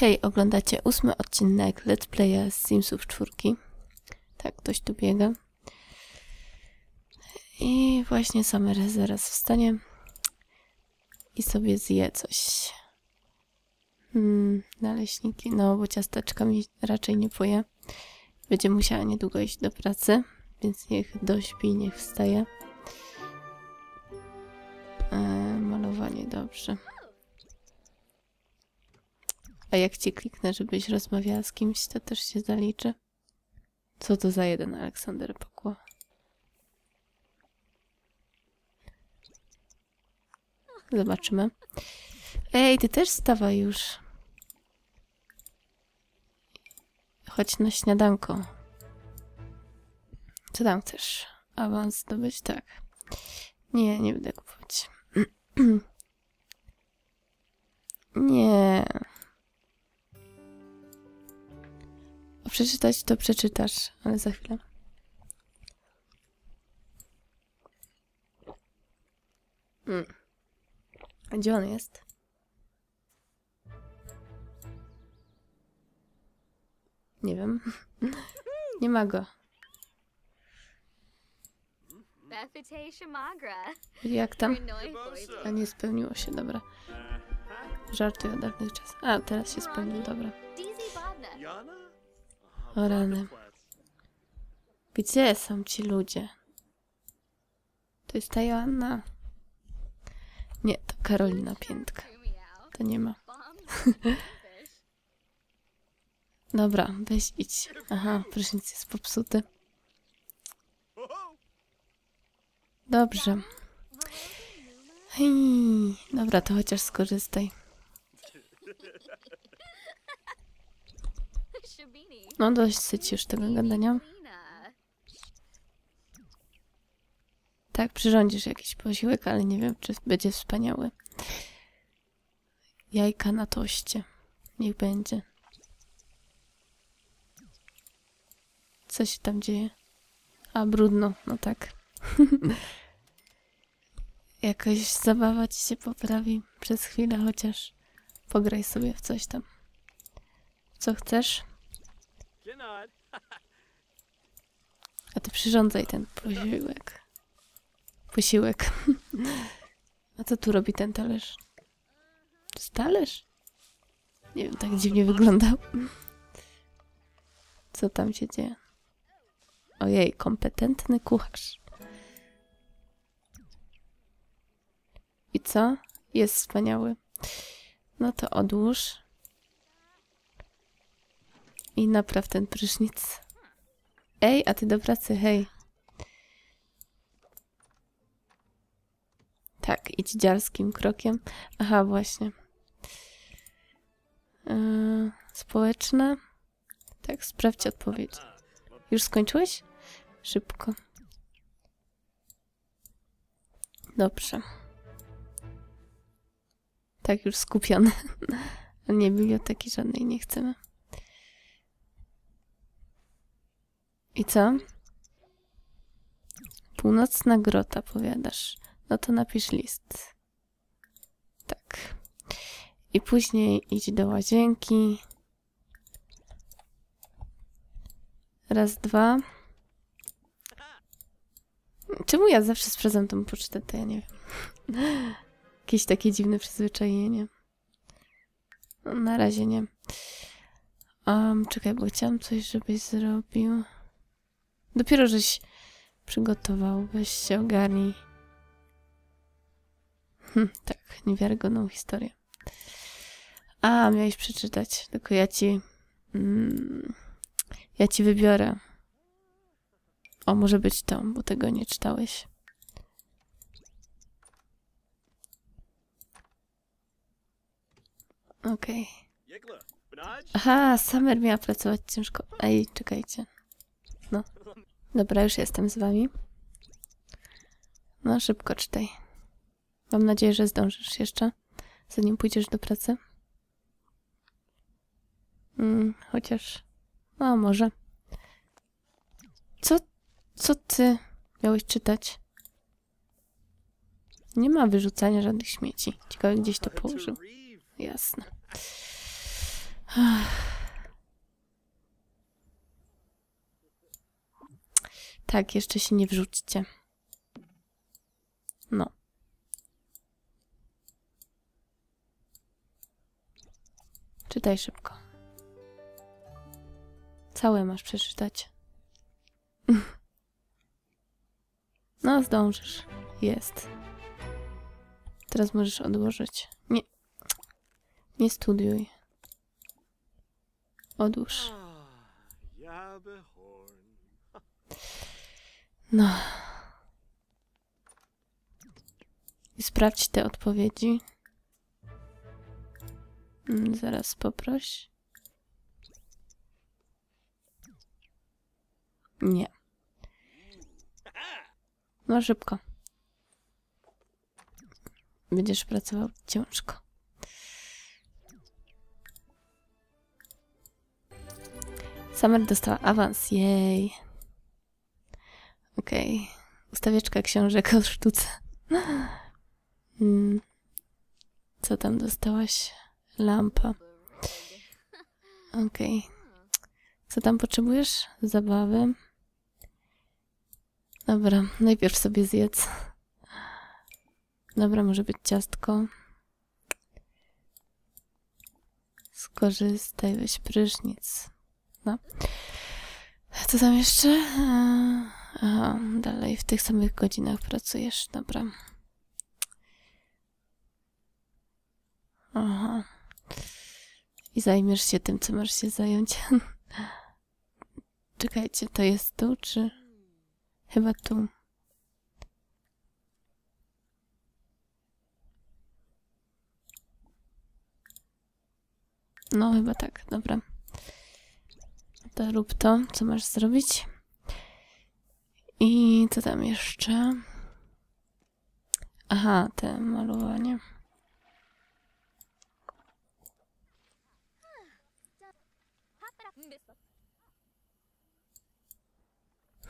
Hej, oglądacie ósmy odcinek Let's Playa z Simsów czwórki. Tak, ktoś tu biega. I właśnie Summer zaraz wstanie i sobie zje coś. Hmm, naleśniki, no bo ciasteczka mi raczej nie poje. Będzie musiała niedługo iść do pracy, więc niech dośpi, niech wstaje. E, malowanie, dobrze. A jak ci kliknę, żebyś rozmawiała z kimś, to też się zaliczy. Co to za jeden Aleksander Pokła? Zobaczymy. Ej, ty też stawaj już. Chodź na śniadanko. Co tam chcesz? Awans zdobyć? Tak. Nie, nie będę kupować. nie. Przeczytać to przeczytasz, ale za chwilę. Mm. A gdzie on jest? Nie wiem. Nie ma go. Jak tam? A nie spełniło się, dobra. Żartuję o dawnych czasach. A, teraz się spełnił, dobra. O rany. Gdzie są ci ludzie? To jest ta Joanna. Nie, to Karolina Piętka. To nie ma. Dobra, weź idź. Aha, prysznic jest popsuty. Dobrze. Hej, dobra, to chociaż skorzystaj. No dosyć już tego gadania. Tak, przyrządzisz jakiś posiłek, ale nie wiem, czy będzie wspaniały. Jajka na toście. Niech będzie. Co się tam dzieje? A, brudno, no tak. Jakaś zabawa ci się poprawi przez chwilę, chociaż pograj sobie w coś tam. Co chcesz? A ty przyrządzaj ten posiłek. Posiłek. A co tu robi ten talerz? To jest talerz? Nie wiem, tak dziwnie wyglądał. Co tam się dzieje? Ojej, kompetentny kucharz. I co? Jest wspaniały. No to odłóż. I napraw ten prysznic. Ej, a ty do pracy, hej. Tak, idź dziarskim krokiem. Aha, właśnie. Yy, społeczne. Tak, sprawdź odpowiedź. Już skończyłeś? Szybko. Dobrze. Tak, już skupiony. Nie, biblioteki żadnej nie chcemy. I co? Północna grota, powiadasz. No to napisz list. Tak. I później idź do łazienki. Raz, dwa. Czemu ja zawsze sprawdzam tą pocztę, to ja nie wiem. Jakieś takie dziwne przyzwyczajenie. No, na razie nie. Um, czekaj, bo chciałam coś, żebyś zrobił. Dopiero żeś przygotował. Weź się ogarnij. Hm, tak, niewiarygodną historię. A, miałeś przeczytać. Tylko ja ci... Mm, ja ci wybiorę. O, może być to, bo tego nie czytałeś. Okej. Benaj? Aha, Summer miała pracować ciężko. Ej, czekajcie. No. Dobra, już jestem z wami. No, szybko czytaj. Mam nadzieję, że zdążysz jeszcze, zanim pójdziesz do pracy. Mm, chociaż... No, może. Co, co ty miałeś czytać? Nie ma wyrzucania żadnych śmieci. Ciekawe, gdzieś to położył. Jasne. Tak, jeszcze się nie wrzućcie. No. Czytaj szybko. Całe masz przeczytać. No, zdążysz. Jest. Teraz możesz odłożyć. Nie. Nie studiuj. Odłóż. No. I sprawdź te odpowiedzi. Mm, Zaraz poproś. Nie. No szybko. Będziesz pracował ciężko. Summer dostała awans, jej. Okej. Ustawieczka książek o sztuce. Mm. Co tam dostałaś? Lampa. Okej. Co tam potrzebujesz? Zabawy. Dobra, najpierw sobie zjedz. Dobra, może być ciastko. Skorzystaj, weź prysznic. No. Co tam jeszcze? Aha, dalej w tych samych godzinach pracujesz. Dobra. Aha. I zajmiesz się tym, co masz się zająć. Czekajcie, to jest tu, czy... Chyba tu. No, chyba tak, dobra. To rób to, co masz zrobić. I co tam jeszcze? Aha, te malowanie.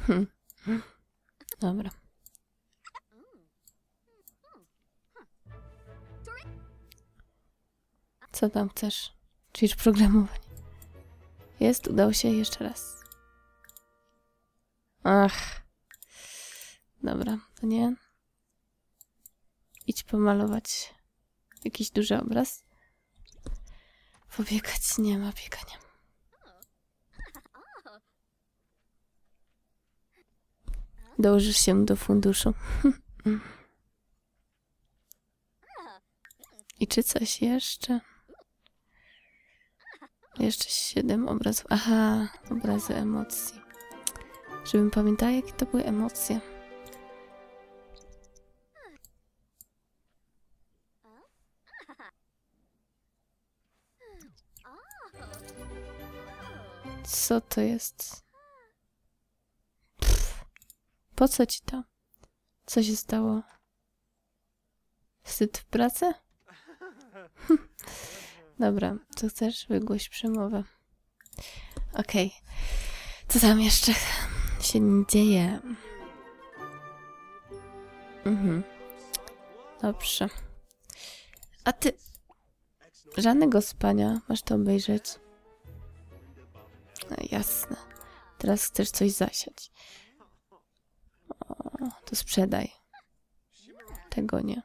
Hm. Dobra. Co tam chcesz? Ćwicz programowanie. Jest, udało się jeszcze raz. Ach. Dobra, to nie. Idź pomalować jakiś duży obraz. Pobiegać nie ma biegania. Dołożysz się do funduszu. I czy coś jeszcze? Jeszcze siedem obrazów. Aha, obrazy emocji. Żebym pamiętała, jakie to były emocje. Co to jest? Pff, po co ci to? Co się stało? Wstyd w pracy? Dobra, co chcesz? Wygłoś przemowę. Okej. Co tam jeszcze się dzieje? Mhm. Dobrze. A ty... Żadnego spania. Masz to obejrzeć. No, jasne. Teraz chcesz coś zasiać. O, to sprzedaj. Tego nie.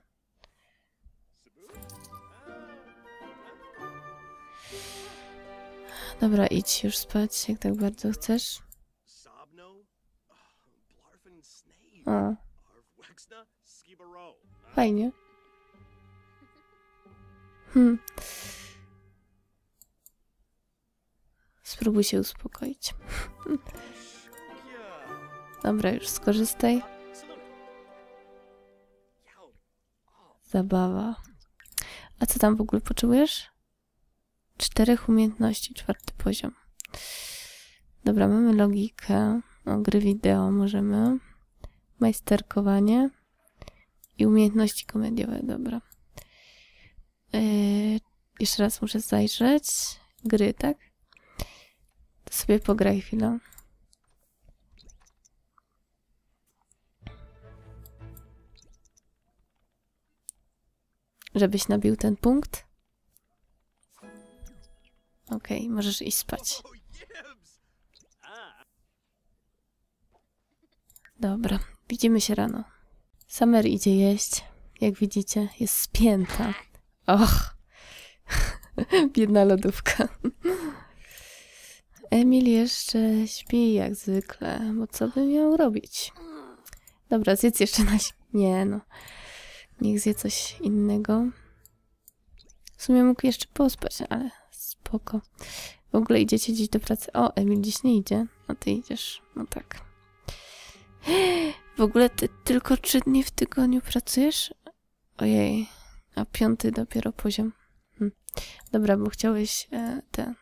Dobra, idź już spać, jak tak bardzo chcesz. O, fajnie. Hmm. Spróbuj się uspokoić. Dobra, już skorzystaj. Zabawa. A co tam w ogóle potrzebujesz? Czterech umiejętności, czwarty poziom. Dobra, mamy logikę. O, gry wideo możemy. Majsterkowanie. I umiejętności komediowe, dobra. Yy, jeszcze raz muszę zajrzeć. Gry, tak? Sobie pograj chwilę. Żebyś nabił ten punkt. Okej, możesz iść spać. Dobra, widzimy się rano. Summer idzie jeść. Jak widzicie, jest spięta. Och, biedna lodówka. Emil jeszcze śpi jak zwykle, bo co by miał robić? Dobra, zjedz jeszcze na... Nie no, niech zje coś innego. W sumie mógł jeszcze pospać, ale spoko. W ogóle idziecie dziś do pracy. O, Emil dziś nie idzie. No ty idziesz. No tak. W ogóle ty tylko trzy dni w tygodniu pracujesz? Ojej, a piąty dopiero poziom. Hm. Dobra, bo chciałeś e, te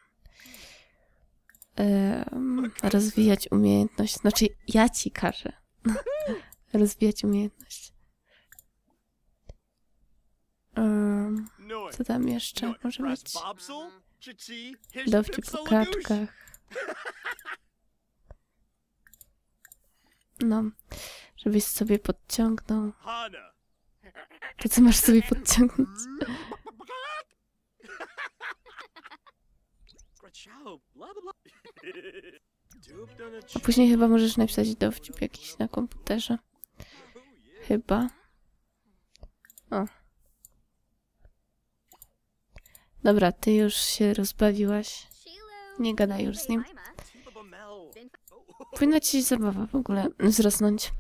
rozwijać umiejętność. Znaczy, ja ci każę rozwijać umiejętność. Um, no, co tam jeszcze może być? Dowcip pipsel, o lagoosh. kaczkach. No, żebyś sobie podciągnął. To co masz sobie podciągnąć? Później chyba możesz napisać dowcip jakiś na komputerze. Chyba. O. Dobra, ty już się rozbawiłaś. Nie gadaj już z nim. Powinna ci zabawa w ogóle wzrosnąć.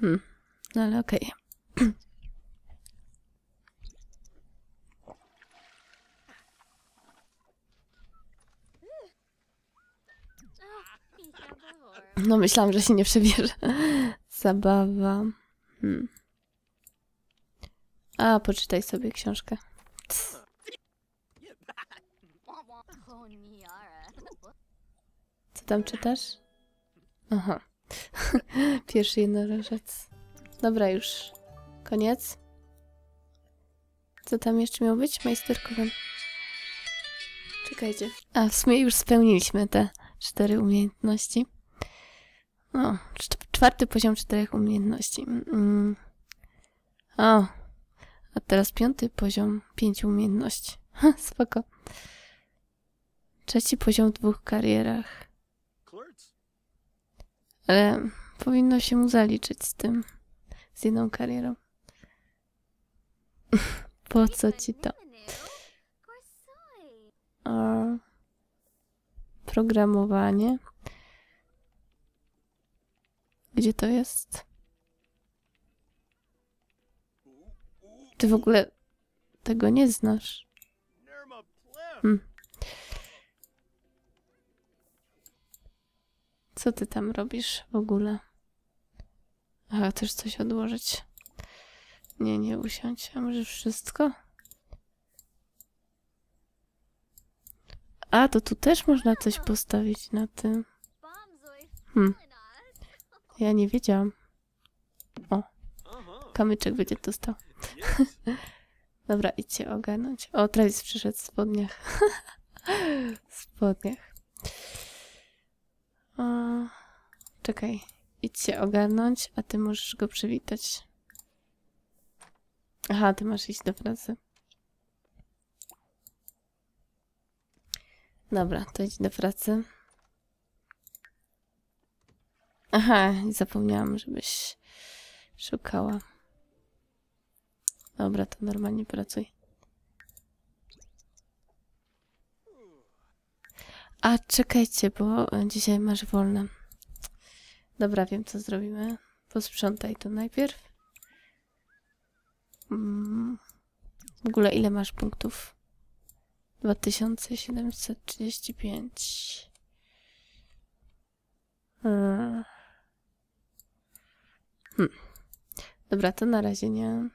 Hmm. No ale okej. Oh, No myślałam, że się nie przebierze. Zabawa. Hmm. A, poczytaj sobie książkę. Co tam czytasz? Aha. Pierwszy jednorożec. Dobra, już. Koniec. Co tam jeszcze miało być? Majsterkowy. Czekajcie. A, w sumie już spełniliśmy te cztery umiejętności. O, czwarty poziom czterech umiejętności. Mm. O, a teraz piąty poziom pięciu umiejętności. Ha, spoko. Trzeci poziom w dwóch karierach. Ale powinno się mu zaliczyć z tym, z jedną karierą. Po co ci to? O, programowanie. Gdzie to jest? Ty w ogóle tego nie znasz. Hmm. Co ty tam robisz w ogóle? Aha, chcesz coś odłożyć? Nie, nie usiądź. A może wszystko? A, to tu też można coś postawić na tym. Falinas. Ja nie wiedziałam. Uh-huh. Kamyczek będzie dostał. Dobra, idźcie ogarnąć. O, Travis przyszedł w spodniach. w spodniach. O, czekaj. Idźcie ogarnąć, a ty możesz go przywitać. Aha, ty masz iść do pracy. Dobra, to idź do pracy. Aha, zapomniałam, żebyś szukała. Dobra, to normalnie pracuj. A czekajcie, bo dzisiaj masz wolne. Dobra, wiem co zrobimy. Posprzątaj to najpierw. Mm. W ogóle ile masz punktów? 2735. Mm. Hmm. Dobra, to na razie nie.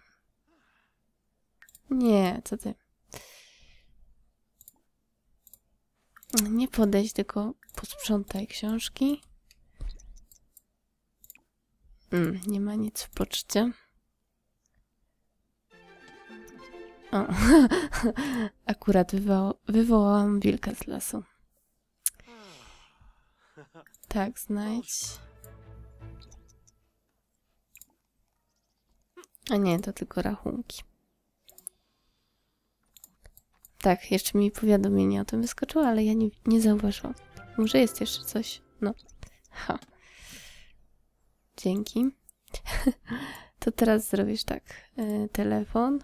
Nie, co ty? Nie podejść, tylko posprzątaj książki. Mm, nie ma nic w poczcie. O, akurat wywoła, wywołałam wilka z lasu. Tak, znajdź. A nie, to tylko rachunki. Tak, jeszcze mi powiadomienie o tym wyskoczyło, ale ja nie, nie zauważyłam. Może jest jeszcze coś. No. Ha. Dzięki. to teraz zrobisz tak. y, telefon.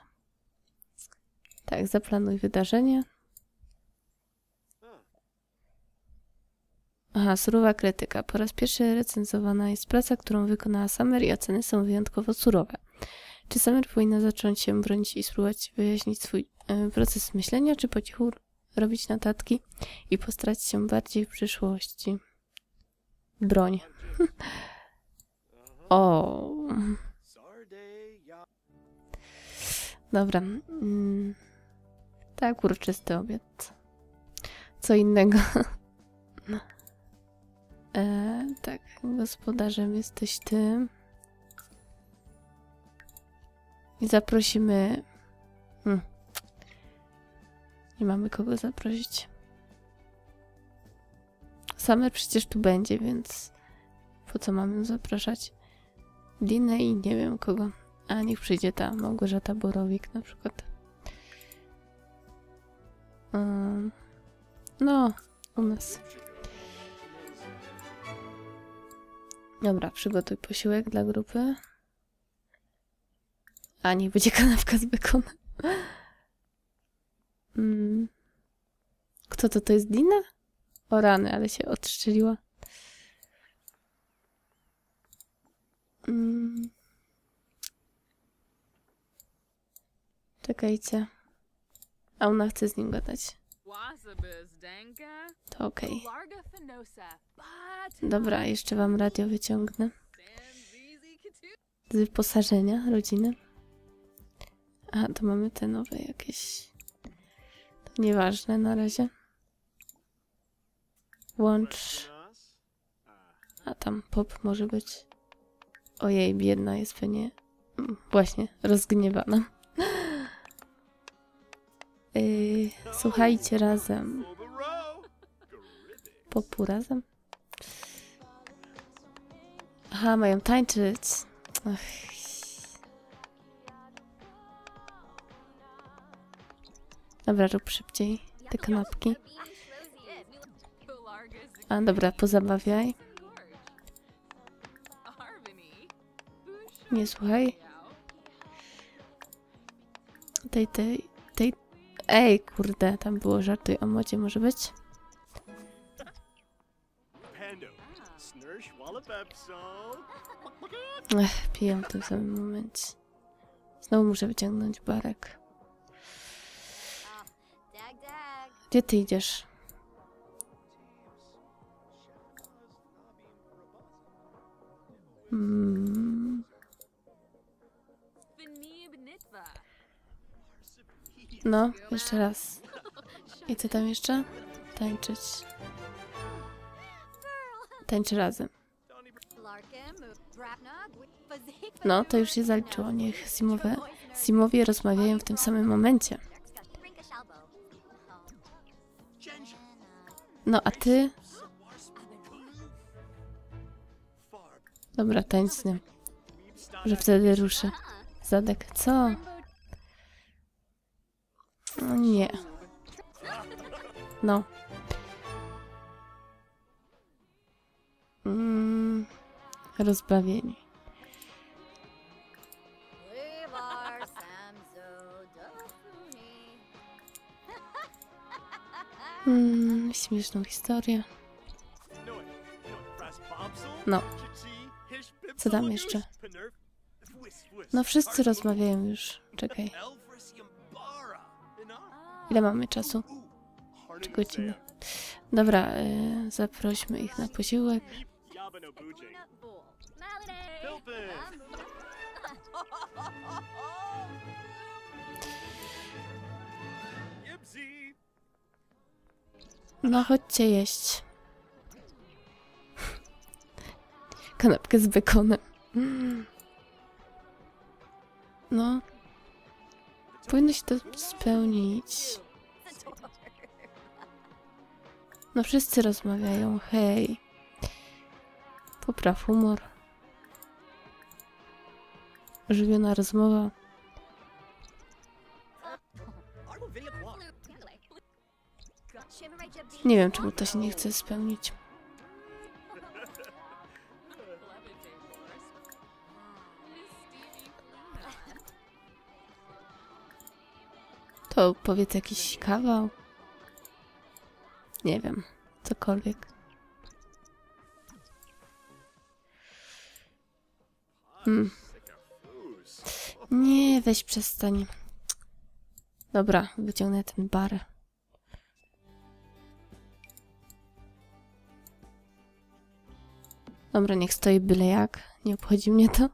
Tak, zaplanuj wydarzenie. Aha, surowa krytyka. Po raz pierwszy recenzowana jest praca, którą wykonała Summer i oceny są wyjątkowo surowe. Czy Summer powinna zacząć się bronić i spróbować wyjaśnić swój e, proces myślenia, czy po cichu robić notatki i postarać się bardziej w przyszłości? Broń. o. Dobra. Mm. Tak, uroczysty obiad. Co innego. e, tak, gospodarzem jesteś ty. I zaprosimy. Hmm. Nie mamy kogo zaprosić. Same przecież tu będzie, więc po co mamy zapraszać? Dinę i nie wiem kogo. A niech przyjdzie ta Małgorzata Borowik na przykład. Ym, no, u nas. Dobra, przygotuj posiłek dla grupy. A niech będzie kanapka z bekonem. Mm. Kto to? To jest Dina? O rany, ale się odstrzeliła. Mm. Czekajcie. A ona chce z nim gadać. To okej. Dobra, jeszcze wam radio wyciągnę. Z wyposażenia rodziny. A, to mamy te nowe jakieś. To nieważne na razie. Łącz. A tam pop może być. Ojej, biedna jest pewnie. mm, Właśnie, rozgniewana. Yy, słuchajcie razem. Popu razem? Aha, mają tańczyć. Ach. Dobra, rób szybciej te kanapki. A dobra, pozabawiaj. Nie słuchaj. Tej, tej, tej. Ej, kurde, tam było żartuj o modzie, może być? Ech, piję w tym samym momencie. Znowu muszę wyciągnąć barek. Gdzie ty idziesz? Mm, no, jeszcze raz. I co tam jeszcze? Tańczyć. Tańczy razem. No, to już się zaliczyło. Niech Simowe, Simowie rozmawiają w tym samym momencie. No, a ty? Dobra. Weep Że wtedy ruszy. Zadek, co? No nie. No. Mm. Mm, śmieszną historię. No, Co tam jeszcze? No wszyscy rozmawiają już. Czekaj. Ile mamy czasu? Trzy godziny. Dobra, y, zaprośmy ich na posiłek. No chodźcie jeść. Kanapkę z bekonem. No. Powinno się to spełnić. No wszyscy rozmawiają, hej. Popraw humor. Ożywiona rozmowa. Nie wiem, czemu to się nie chce spełnić. To powiedz jakiś kawał. Nie wiem, cokolwiek. Hmm. Nie, weź przestań. Dobra, wyciągnę ten bar. Dobra, niech stoi byle jak. Nie obchodzi mnie to.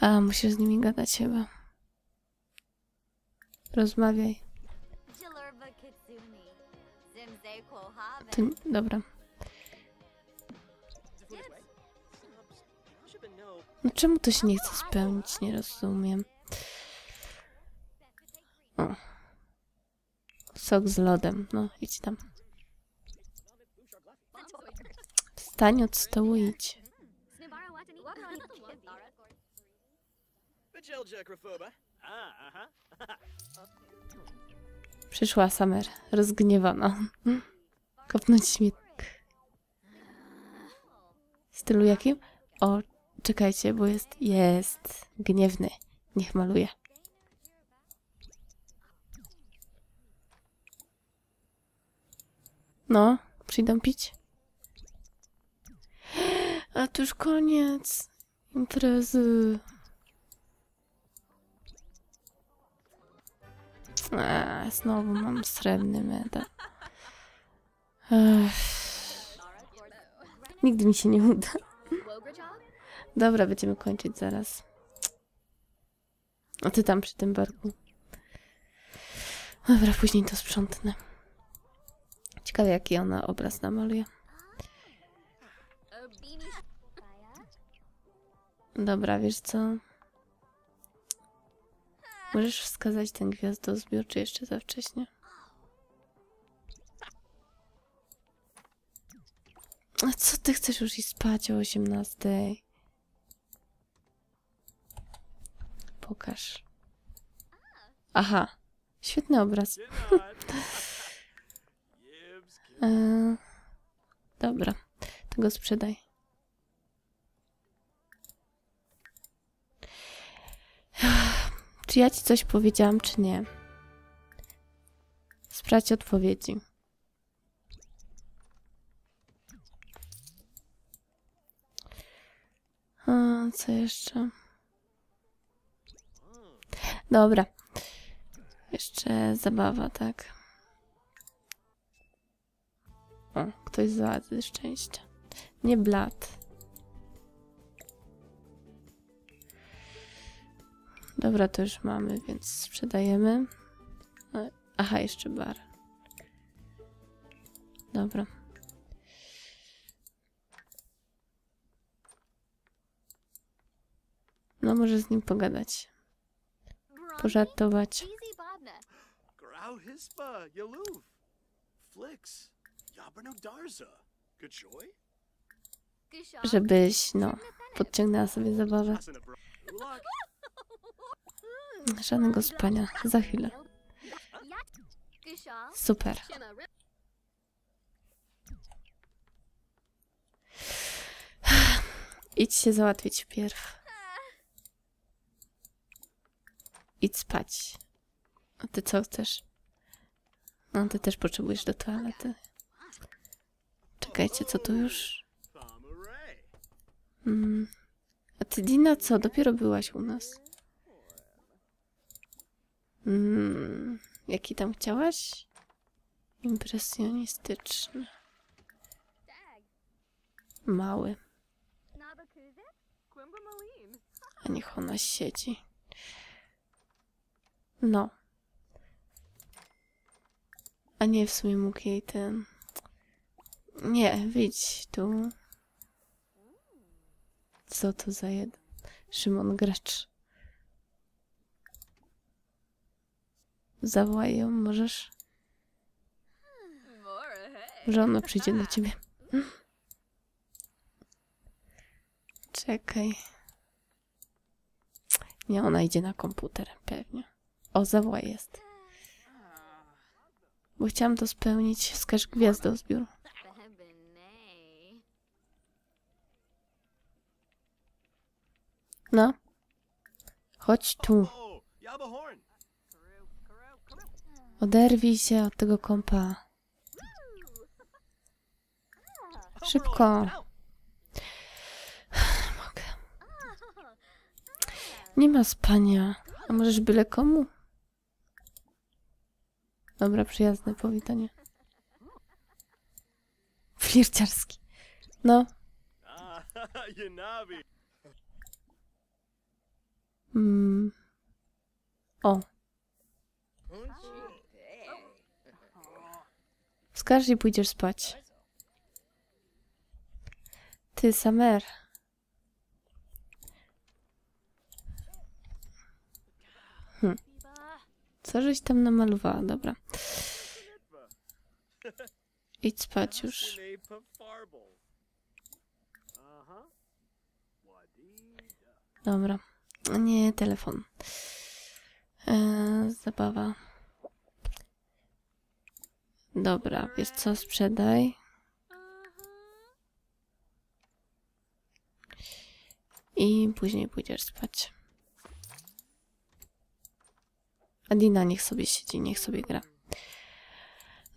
A, musisz z nimi gadać chyba. Rozmawiaj. Ty, dobra. No czemu to się nie chce spełnić? Nie rozumiem. O. Sok z lodem. No, idź tam. Wstań od stołu idź. Przyszła Summer, rozgniewana. Kopnąć śmietnik. W stylu jakim? O, czekajcie, bo jest, jest gniewny. Niech maluje. No, przyjdą pić? A to już koniec imprezy. A, znowu mam srebrny medal. Nigdy mi się nie uda. Dobra, będziemy kończyć zaraz. A ty tam przy tym barku. Dobra, później to sprzątnę. Ciekawe, jaki ona obraz namaluje. Dobra, wiesz co? Możesz wskazać ten gwiazdozbiór, czy jeszcze za wcześnie? A co ty chcesz już iść spać o 18? Pokaż. Aha, świetny obraz. Eee, dobra, to go sprzedaj. Czy ja ci coś powiedziałam, czy nie? Sprawdź odpowiedzi. A, co jeszcze? Dobra. Jeszcze zabawa, tak? O, ktoś z władzy szczęścia. Nie blat. Dobra, to już mamy, więc sprzedajemy. Aha, jeszcze bar. Dobra. No, może z nim pogadać. Pożartować. Grau Hispa. Flix. Darza. Żebyś, no, podciągnęła sobie zabawę. Żadnego spania. Za chwilę. Super. Idź się załatwić wpierw. Idź spać. A ty co chcesz? No, ty też potrzebujesz do toalety. Czekajcie, co tu już? Mm. A ty, Dina, co? Dopiero byłaś u nas. Mm. Jaki tam chciałaś? Impresjonistyczny. Mały. A niech ona siedzi. No. A nie, w sumie mógł jej ten... Nie, wyjdź tu. Co to za jeden? Szymon Gracz. Zawołaj ją, możesz? Że ona przyjdzie do ciebie. Czekaj. Nie, ona idzie na komputer, pewnie. O, zawołaj jest. Bo chciałam to spełnić. Wskaż gwiazdę o zbiór. No. Chodź tu. Oderwij się od tego kompa. Szybko. Mogę. Nie ma spania. A możesz byle komu? Dobra, przyjazne powitanie. Flirciarski. No. Mm. O. Skarż i pójdziesz spać. Ty, Samer. Hm. Co żeś tam namalowała? Dobra. Idź spać już. Dobra. Nie, telefon. Eee, zabawa. Dobra, wiesz co, sprzedaj. I później pójdziesz spać. A Dina niech sobie siedzi, niech sobie gra.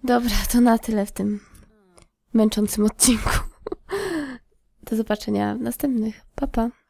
Dobra, to na tyle w tym męczącym odcinku. Do zobaczenia w następnych. Pa, pa.